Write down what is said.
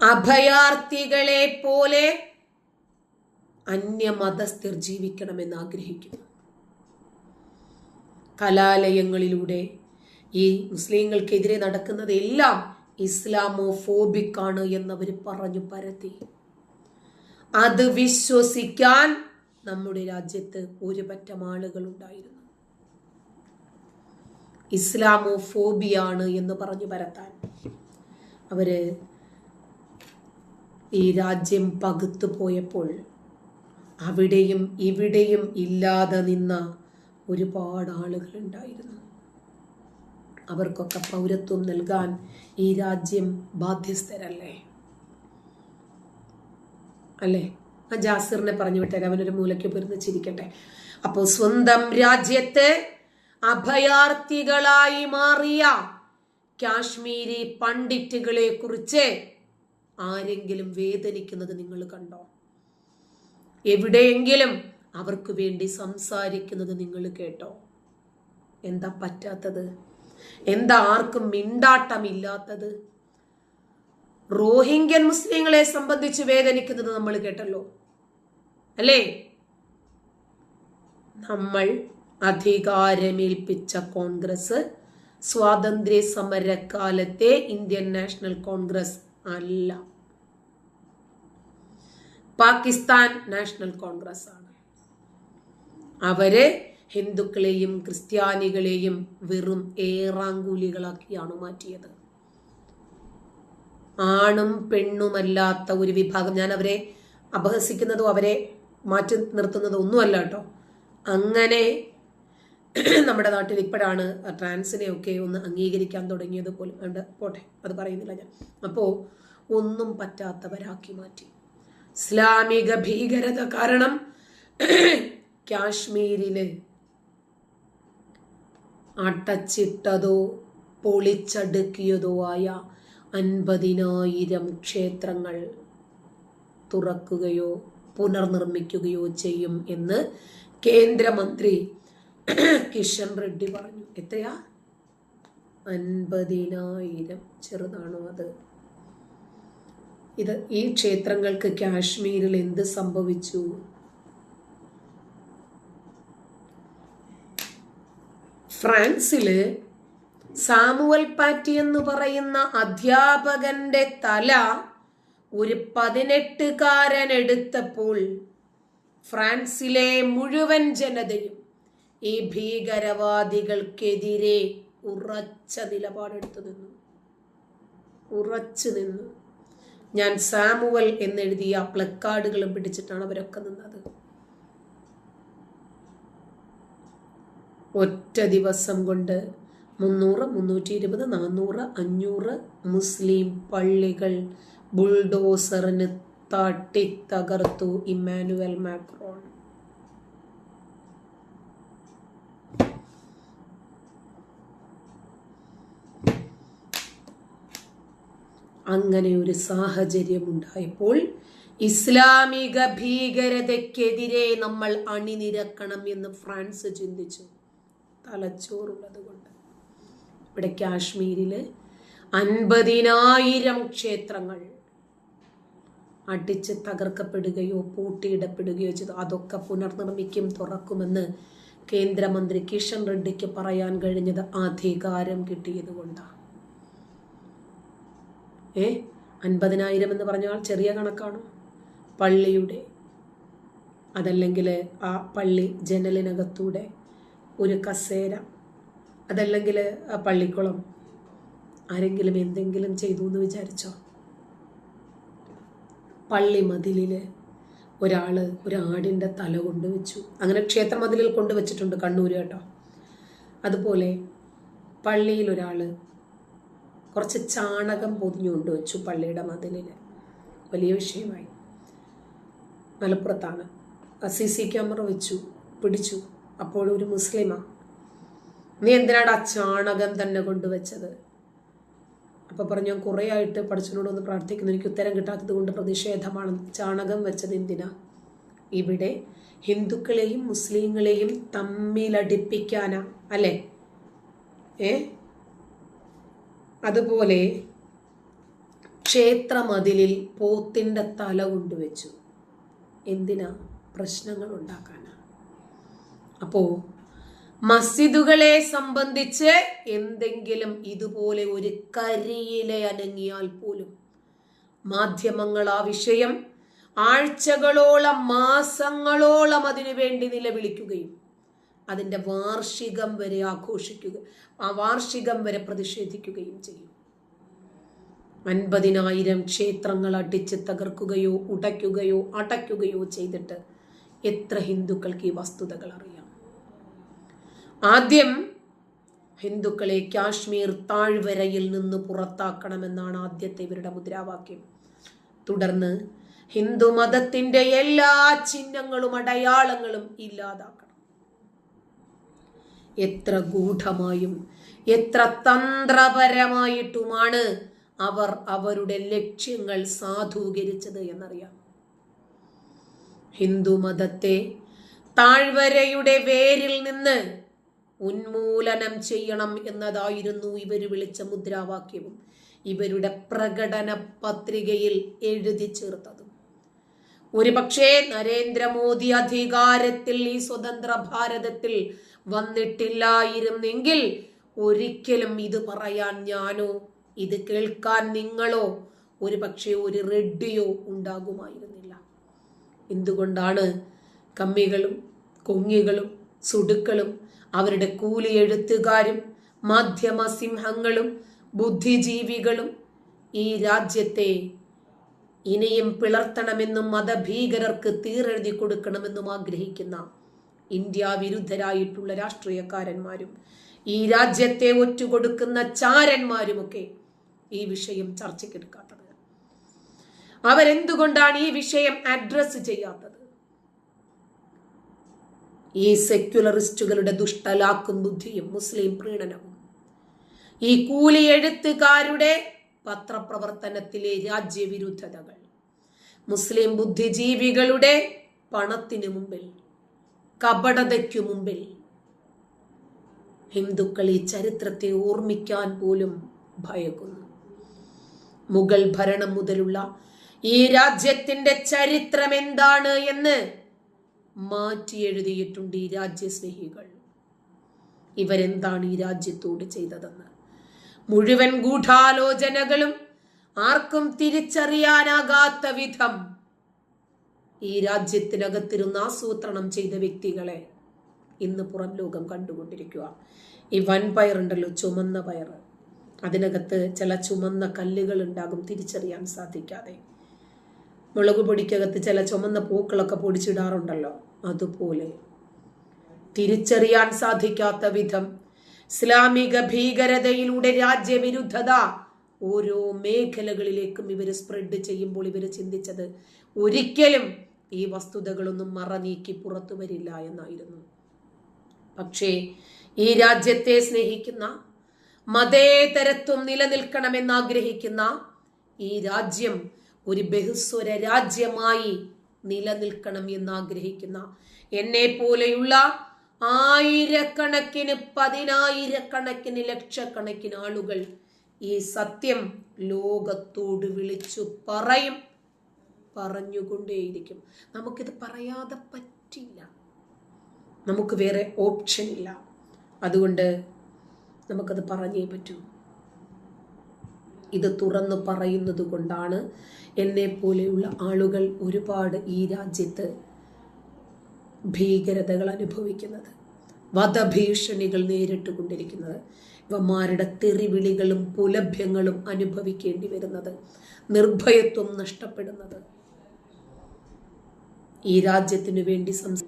അഭയാർത്ഥികളെ പോലെ അന്യമതസ്ഥർ ജീവിക്കണമെന്ന് ആഗ്രഹിക്കുന്നു. കലാലയങ്ങളിലൂടെ ഈ മുസ്ലിങ്ങൾക്കെതിരെ നടക്കുന്നതെല്ലാം ഇസ്ലാമോ ഫോബിക് ആണ് എന്നവർ പറഞ്ഞു പരത്തി. അത് വിശ്വസിക്കാൻ നമ്മുടെ രാജ്യത്ത് ഒരുപറ്റം ആളുകൾ ഉണ്ടായിരുന്നു ഇസ്ലാമോ ഫോബിയാണ് എന്ന് പറഞ്ഞു പരത്താൻ. അവർ ഈ രാജ്യം പകുത്തു പോയപ്പോൾ അവിടെയും ഇവിടെയും ഇല്ലാതെ നിന്ന ഒരുപാട് ആളുകളുണ്ടായിരുന്നു. അവർക്കൊക്കെ പൗരത്വം നൽകാൻ ഈ രാജ്യം ബാധ്യസ്ഥരല്ലേ? അല്ലേ? ആ ജാസിറിനെ പറഞ്ഞു വിട്ടേരെ അവനൊരു മൂലയ്ക്ക് പൊരുന്ന് ചിരിക്കട്ടെ. അപ്പോൾ സ്വന്തം രാജ്യത്തെ അഭയാർത്ഥികളായി മാറിയ കാശ്മീരി പണ്ഡിറ്റുകളെ കുറിച്ച് ആരെങ്കിലും വേദനിക്കുന്നത് നിങ്ങൾ കണ്ടോ? എവിടെയെങ്കിലും അവർക്ക് വേണ്ടി സംസാരിക്കുന്നത് നിങ്ങൾ കേട്ടോ? എന്താ പറ്റാത്തത്? എന്താ ആർക്കും മിണ്ടാട്ടമില്ലാത്തത്? റോഹിംഗ്യൻ മുസ്ലിങ്ങളെ സംബന്ധിച്ച് വേദനിക്കുന്നത് നമ്മൾ കേട്ടല്ലോ. അല്ലേ? നമ്മൾ അധികാരമേൽപ്പിച്ച കോൺഗ്രസ് സ്വാതന്ത്ര്യ സമരകാലത്തെ ഇന്ത്യൻ നാഷണൽ കോൺഗ്രസ് അല്ല. പാകിസ്ഥാൻ നാഷണൽ കോൺഗ്രസ് ആണ് അവർ ഹിന്ദുക്കളെയും ക്രിസ്ത്യാനികളെയും വെറും ഏറാങ്കൂലികളാക്കിയാണ് മാറ്റിയത്. ആണും പെണ്ണുമല്ലാത്ത ഒരു വിഭാഗം. ഞാൻ അവരെ അപഹസിക്കുന്നതോ അവരെ മാറ്റി നിർത്തുന്നതോ ഒന്നുമല്ല കേട്ടോ. അങ്ങനെ നമ്മുടെ നാട്ടിൽ ഇപ്പോഴാണ് ട്രാൻസിനെ ഒക്കെ ഒന്ന് അംഗീകരിക്കാൻ തുടങ്ങിയത് പോലും. അതുകൊണ്ട് പോട്ടെ അത് പറയുന്നില്ല ഞാൻ. അപ്പോൾ ഒന്നും പറ്റാത്തവരാക്കി മാറ്റി. ഇസ്ലാമിക ഭീകരത കാരണം കാശ്മീരിൽ അടച്ചിട്ടതോ പൊളിച്ചടുക്കിയതോ ആയ അൻപതിനായിരം ക്ഷേത്രങ്ങൾ തുറക്കുകയോ പുനർനിർമ്മിക്കുകയോ ചെയ്യും എന്ന് കേന്ദ്രമന്ത്രി കിഷൻ റെഡ്ഡി പറഞ്ഞു. എത്രയാ? അൻപതിനായിരം. ചെറുതാണോ അത്? ഇത് ഈ ക്ഷേത്രങ്ങൾക്ക് കാശ്മീരിൽ എന്ത് സംഭവിച്ചു? ഫ്രാൻസിൽ സാമുവൽ പാറ്റി എന്ന് പറയുന്ന അധ്യാപകന്റെ തല ഒരു പതിനെട്ടുകാരൻ എടുത്തപ്പോൾ ഫ്രാൻസിലെ മുഴുവൻ ജനതയും ഈ ഭീകരവാദികൾക്കെതിരെ ഉറച്ച നിലപാടെടുത്തു നിന്നു. ഉറച്ചു നിന്നു. ഞാൻ സാമുവൽ എന്നെഴുതിയ പ്ലക്കാർഡുകളും പിടിച്ചിട്ടാണ് അവരൊക്കെ നിന്നത്. ഒറ്റ ദിവസം കൊണ്ട് മുന്നൂറ് മുന്നൂറ്റി ഇരുപത് നാനൂറ് അഞ്ഞൂറ് മുസ്ലിം പള്ളികൾ ബുൾഡോസറിന് തട്ടി തകർത്തു ഇമ്മാനുവൽ മാക്രോൺ. അങ്ങനെ ഒരു സാഹചര്യം ഉണ്ടായപ്പോൾ ഇസ്ലാമിക ഭീകരതയ്ക്കെതിരെ നമ്മൾ അണിനിരക്കണം എന്ന് ഫ്രാൻസ് ചിന്തിച്ചു. തലച്ചോറുള്ളത് കൊണ്ട്. ഇവിടെ കാശ്മീരിൽ അൻപതിനായിരം ക്ഷേത്രങ്ങൾ അടിച്ച് തകർക്കപ്പെടുകയോ പൂട്ടിയിടപ്പെടുകയോ ചെയ്തു. അതൊക്കെ പുനർനിർമ്മിക്കും തുറക്കുമെന്ന് കേന്ദ്രമന്ത്രി കിഷൻ റെഡ്ഡിക്ക് പറയാൻ കഴിഞ്ഞത് അധികാരം കിട്ടിയത് കൊണ്ടാണ്. ഏ അൻപതിനായിരം എന്ന് പറഞ്ഞാൽ ചെറിയ കണക്കാണോ. പള്ളിയുടെ അതല്ലെങ്കിൽ ആ പള്ളി ജനലിനകത്തൂടെ ഒരു കസേര അതല്ലെങ്കിൽ ആ പള്ളിക്കുളം. ആരെങ്കിലും എന്തെങ്കിലും ചെയ്തു എന്ന് വിചാരിച്ചോ? പള്ളി മതിലിൽ ഒരാൾ ഒരു ആടിന്റെ തല കൊണ്ടുവച്ചു അങ്ങനെ ക്ഷേത്ര മതിലിൽ കൊണ്ടുവച്ചിട്ടുണ്ട് കണ്ണൂർ കേട്ടോ. അതുപോലെ പള്ളിയിൽ ഒരാൾ കുറച്ച് ചാണകം പൊതിഞ്ഞു കൊണ്ടുവച്ചു പള്ളിയുടെ മതിലിൽ വലിയ വിഷയമായി. മലപ്പുറത്താണ്. സി സി ക്യാമറ വെച്ചു പിടിച്ചു. അപ്പോഴൊരു മുസ്ലിമാ. നീ എന്തിനാണ് ആ ചാണകം തന്നെ കൊണ്ടുവച്ചത്? അപ്പൊ പറഞ്ഞു ഞാൻ കുറേ ആയിട്ട് പഠിച്ചതിനോട് ഒന്ന് പ്രാർത്ഥിക്കുന്നു. എനിക്ക് ഉത്തരം കിട്ടാത്തത് കൊണ്ട് പ്രതിഷേധമാണ്. ചാണകം വെച്ചത് എന്തിനാ? ഇവിടെ ഹിന്ദുക്കളെയും മുസ്ലിങ്ങളെയും തമ്മിലടിപ്പിക്കാനാ. അല്ലേ? ഏ? അതുപോലെ ക്ഷേത്രമതിലിൽ പോത്തിന്റെ തല കൊണ്ടുവച്ചു. എന്തിനാ? പ്രശ്നങ്ങൾ ഉണ്ടാക്കാനാ. അപ്പോൾ മസ്ജിദുകളെ സംബന്ധിച്ച് എന്തെങ്കിലും ഇതുപോലെ ഒരു കരിയിലെ അനങ്ങിയാൽ പോലും മാധ്യമങ്ങൾ ആ വിഷയം ആഴ്ചകളോളം മാസങ്ങളോളം അതിനു വേണ്ടി നിലവിളിക്കുകയും അതിന്റെ വാർഷികം വരെ ആഘോഷിക്കുക ആ വാർഷികം വരെ പ്രതിഷേധിക്കുകയും ചെയ്യും. അൻപതിനായിരം ക്ഷേത്രങ്ങൾ അടിച്ച് തകർക്കുകയോ ഉടയ്ക്കുകയോ അടയ്ക്കുകയോ ചെയ്തിട്ട് എത്ര ഹിന്ദുക്കൾക്ക് ഈ വസ്തുതകൾ അറിയാം? ആദ്യം ഹിന്ദുക്കളെ കാശ്മീർ താഴ്വരയിൽ നിന്ന് പുറത്താക്കണമെന്നാണ് ആദ്യത്തെ ഇവരുടെ മുദ്രാവാക്യം. തുടർന്ന് ഹിന്ദു മതത്തിന്റെ എല്ലാ ചിഹ്നങ്ങളും അടയാളങ്ങളും ഇല്ലാതാക്കണം. എത്ര ഗൂഢമായും എത്ര തന്ത്രപരമായിട്ടുമാണ് അവർ അവരുടെ ലക്ഷ്യങ്ങൾ സാധൂകരിച്ചത് എന്നറിയാം. ഹിന്ദു മതത്തെ താഴ്വരയുടെ വേരിൽ നിന്ന് ഉന്മൂലനം ചെയ്യണം എന്നതായിരുന്നു ഇവർ വിളിച്ച മുദ്രാവാക്യവും. ഇവരുടെ പ്രകടന പത്രികയിൽ എഴുതി ചേർത്തതും. ഒരുപക്ഷെ നരേന്ദ്രമോദി അധികാരത്തിൽ ഈ സ്വതന്ത്ര ഭാരതത്തിൽ വന്നിട്ടില്ലായിരുന്നെങ്കിൽ ഒരിക്കലും ഇത് പറയാൻ ഞാനോ ഇത് കേൾക്കാൻ നിങ്ങളോ ഒരു പക്ഷേ ഒരു റെഡിയോ ഉണ്ടാകുമായിരുന്നില്ല. എന്തുകൊണ്ടാണ് കമ്മികളും കൊങ്ങികളും സുടുക്കളും അവരുടെ കൂലി എഴുത്തുകാരും മാധ്യമ സിംഹങ്ങളും ബുദ്ധിജീവികളും ഈ രാജ്യത്തെ ഇനിയും പിളർത്തണമെന്നും മതഭീകരർക്ക് തീരെഴുതി കൊടുക്കണമെന്നും ആഗ്രഹിക്കുന്ന ഇന്ത്യ വിരുദ്ധരായിട്ടുള്ള രാഷ്ട്രീയക്കാരന്മാരും ഈ രാജ്യത്തെ ഒറ്റുകൊടുക്കുന്ന ചാരന്മാരുമൊക്കെ ഈ വിഷയം ചർച്ചയ്ക്കെടുക്കാത്തത് അവരെന്തുകൊണ്ടാണ് ഈ വിഷയം അഡ്രസ് ചെയ്യാത്തത്? ഈ സെക്യുലറിസ്റ്റുകളുടെ ദുഷ്ടലാക്കും ബുദ്ധിയും മുസ്ലിം പ്രീണനവും. ഈ കൂലി എഴുത്തുകാരുടെ പത്രപ്രവർത്തനത്തിലെ രാജ്യവിരുദ്ധതകൾ. മുസ്ലിം ബുദ്ധിജീവികളുടെ പണത്തിനു മുമ്പിൽ കപടതയ്ക്കു മുമ്പിൽ. ഹിന്ദുക്കൾ ഈ ചരിത്രത്തെ ഓർമ്മിക്കാൻ പോലും ഭയക്കുന്നു. മുഗൾ ഭരണം മുതലുള്ള ഈ രാജ്യത്തിന്റെ ചരിത്രം എന്താണ് എന്ന് മാറ്റി എഴുതിയിട്ടുണ്ട് ഈ രാജ്യസ്നേഹികൾ. ഇവരെന്താണ് ഈ രാജ്യത്തോട് ചെയ്തതെന്ന്? മുഴുവൻ ഗൂഢാലോചനകളും ആർക്കും തിരിച്ചറിയാനാകാത്ത വിധം ഈ രാജ്യത്തിനകത്തിരുന്ന് ആസൂത്രണം ചെയ്ത വ്യക്തികളെ ഇന്ന് പുറം ലോകം കണ്ടുകൊണ്ടിരിക്കുക. ഈ വൻ പയറുണ്ടല്ലോ ചുമന്ന പയർ അതിനകത്ത് ചില ചുമന്ന കല്ലുകൾ ഉണ്ടാകും തിരിച്ചറിയാൻ സാധിക്കാതെ. മുളക് പൊടിക്കകത്ത് ചില ചുമന്ന പൂക്കളൊക്കെ പൊടിച്ചിടാറുണ്ടല്ലോ അതുപോലെ. തിരിച്ചറിയാൻ സാധിക്കാത്ത വിധം ഇസ്ലാമിക ഭീകരതയിലൂടെ രാജ്യവിരുദ്ധത ഓരോ മേഖലകളിലേക്കും ഇവർ സ്പ്രെഡ് ചെയ്യുമ്പോൾ ഇവർ ചിന്തിച്ചത് ഒരിക്കലും ഈ വസ്തുതകളൊന്നും മറനീക്കി പുറത്തു വരില്ല എന്നായിരുന്നു. പക്ഷേ ഈ രാജ്യത്തെ സ്നേഹിക്കുന്ന മതേതരത്വം നിലനിൽക്കണമെന്ന് ആഗ്രഹിക്കുന്ന ഈ രാജ്യം ഒരു ബഹുസ്വര രാജ്യമായി നിലനിൽക്കണം എന്ന് ആഗ്രഹിക്കുന്ന എന്നെ പോലെയുള്ള ആയിരക്കണക്കിന് പതിനായിരക്കണക്കിന് ലക്ഷക്കണക്കിന് ആളുകൾ ഈ സത്യം ലോകത്തോട് വിളിച്ചു പറയും. പറഞ്ഞുകൊണ്ടേയിരിക്കും. നമുക്കിത് പറയാതെ പറ്റില്ല. നമുക്ക് വേറെ ഓപ്ഷൻ ഇല്ല. അതുകൊണ്ട് നമുക്കത് പറഞ്ഞേ പറ്റൂ. ഇത് തുറന്നു പറയുന്നത് കൊണ്ടാണ് എന്നെ പോലെയുള്ള ആളുകൾ ഒരുപാട് ഈ രാജ്യത്ത് ഭീകരതകൾ അനുഭവിക്കുന്നത്. വധഭീഷണികൾ നേരിട്ട് കൊണ്ടിരിക്കുന്നത്. ഇവന്മാരുടെ തെറിവിളികളും പുലഭ്യങ്ങളും അനുഭവിക്കേണ്ടി വരുന്നത്. നിർഭയത്വം നഷ്ടപ്പെടുന്നത്. ഈ രാജ്യത്തിനു വേണ്ടി സംസ്